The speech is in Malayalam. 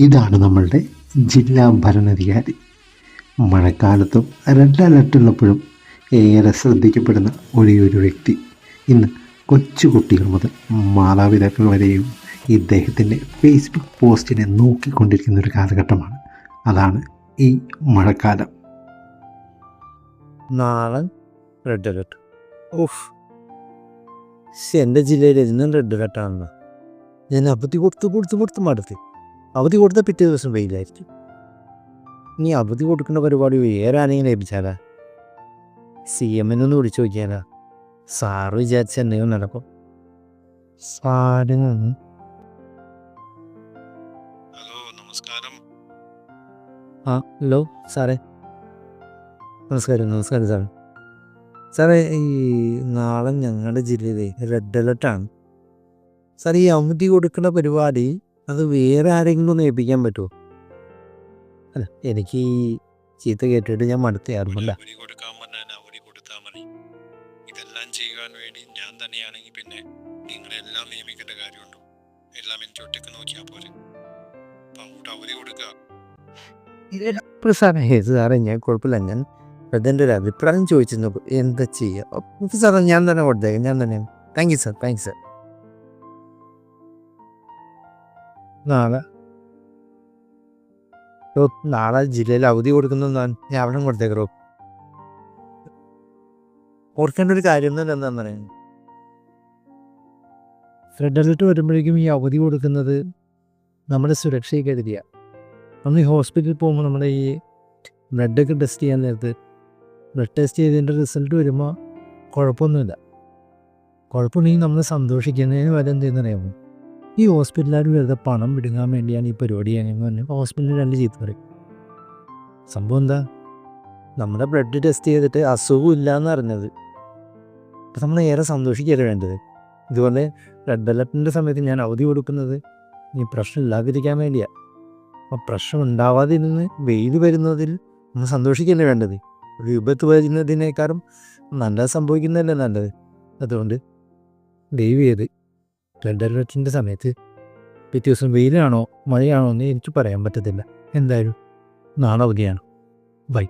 ഇതാണ് നമ്മളുടെ ജില്ലാ ഭരണാധികാരി. മഴക്കാലത്തും റെഡ് അലർട്ട് ഉള്ളപ്പോഴും ഏറെ ശ്രദ്ധിക്കപ്പെടുന്ന ഒരേ ഒരു വ്യക്തി. ഇന്ന് കൊച്ചുകുട്ടികൾ മുതൽ മാതാപിതാക്കൾ വരെയും ഇദ്ദേഹത്തിന്റെ ഫേസ്ബുക്ക് പോസ്റ്റിനെ നോക്കിക്കൊണ്ടിരിക്കുന്ന ഒരു കാലഘട്ടമാണ്. അതാണ് ഈ മഴക്കാലം. നാളെ റെഡ് അലർട്ട് ഓഫ് എന്റെ ജില്ലയിൽ ഇന്നും റെഡ് അലർട്ടാണെന്ന് ഞാൻ അബദ്ധി കൊടുത്ത് കൊടുത്ത് കൊടുത്ത് മടുത്ത്. അവധി കൊടുത്ത പിറ്റേ ദിവസം വെയിലായിരിക്കും. ഇനി അവധി കൊടുക്കുന്ന പരിപാടി വേറെ ആരെങ്കിലും ലഭിച്ചാലാ? സി എമ്മിനൊന്ന് വിളിച്ചു നോക്കിയാലാ? സാറ് വിചാരിച്ച എന്തെങ്കിലും നടക്കും. സാറ്. ഹലോ നമസ്കാരം. ആ ഹലോ സാറേ. നമസ്കാരം നമസ്കാരം സാറേ. സാറേ ഈ നാളെ ഞങ്ങളുടെ ജില്ലയിലെ റെഡ് അലർട്ടാണ്. സാർ ഈ അവധി കൊടുക്കുന്ന പരിപാടി അത് വേറെ ആരെങ്കിലും ഒന്ന് ഏൽപ്പിക്കാൻ പറ്റുമോ അല്ല എനിക്ക് ഈ ചീത്ത കേട്ടിട്ട് ഞാൻ മടുത്തയാറുമില്ല ഇതെല്ലാം ചെയ്യാൻ വേണ്ടി ഞാൻ തന്നെയാണെങ്കിൽ പിന്നെ നിങ്ങളെല്ലാം നിയമിക്കേണ്ട കാര്യമുണ്ടോ. എല്ലാം എനിക്ക് ഒറ്റയ്ക്ക് നോക്കിയാൽ പോരെ. അപ്പം അങ്ങോട്ട് അവധി കൊടുക്കുക ഇപ്പോൾ സാറേ സാറേ ഞാൻ കുഴപ്പമില്ല. ഞാൻ അതിന്റെ ഒരു അഭിപ്രായം ചോദിച്ചിരുന്നു. എന്താ ചെയ്യുക സാറേ ഞാൻ തന്നെ കൊടുത്തേക്കാം ഞാൻ തന്നെ. Thank you sir. Thank you sir. നാളെ. നാളെ ജില്ലയിൽ അവധി കൊടുക്കുന്ന ഞാൻ അവിടെ കൊടുത്തേക്കറോ ഓർക്കേണ്ട ഒരു കാര്യം തന്നെ എന്താണെന്ന് പറയുന്നത് റെഡ് അലർട്ട് വരുമ്പോഴേക്കും ഈ അവധി കൊടുക്കുന്നത് നമ്മുടെ സുരക്ഷയെ കരുതിയ നമ്മൾ ഈ ഹോസ്പിറ്റലിൽ പോകുമ്പോൾ നമ്മുടെ ഈ ബ്ലഡൊക്കെ ടെസ്റ്റ് ചെയ്യാൻ നേരത്ത് ബ്ലഡ് ടെസ്റ്റ് ചെയ്തതിന്റെ റിസൾട്ട് വരുമ്പോൾ കുഴപ്പമൊന്നുമില്ല. കുഴപ്പമുണ്ടെങ്കിൽ നമ്മൾ സന്തോഷിക്കുന്നതിന് വരെ എന്ത് അറിയാമോ ഈ ഹോസ്പിറ്റലുകാർ വെറുതെ പണം വിടുങ്ങാൻ വേണ്ടിയാണ് ഈ പരിപാടി ഞങ്ങൾ പറഞ്ഞ്. ഹോസ്പിറ്റലിൽ രണ്ട് ചീത്ത പറയും. സംഭവം എന്താ? നമ്മുടെ ബ്ലഡ് ടെസ്റ്റ് ചെയ്തിട്ട് അസുഖം ഇല്ല എന്ന് അറിഞ്ഞത്. അപ്പം നമ്മൾ ഏറെ സന്തോഷിക്കുകയല്ലേ വേണ്ടത്? ഇതുപോലെ റെഡ് അലർട്ടിന്റെ സമയത്ത് ഞാൻ അവധി കൊടുക്കുന്നത് ഈ പ്രശ്നം ഇല്ലാതിരിക്കാൻ വേണ്ടിയാണ് അപ്പോൾ പ്രശ്നം ഉണ്ടാവാതെ ഉണ്ടാവാതിരുന്ന് വെയിൽ വരുന്നതിൽ നമ്മൾ സന്തോഷിക്കല്ലേ വേണ്ടത്? ഒരു വിപത്ത് വരുന്നതിനേക്കാളും നല്ലത് സംഭവിക്കുന്നതല്ലേ നല്ലത്? അതുകൊണ്ട് ദൈവം ചെയ്ത് റെഡ് അലർട്ടിന്റെ സമയത്ത് പിറ്റേ ദിവസം വെയിലാണോ മഴയാണോ എന്ന് എനിക്ക് പറയാൻ പറ്റത്തില്ല. എന്തായാലും നാളെ അവധിയാണ്. ബൈ.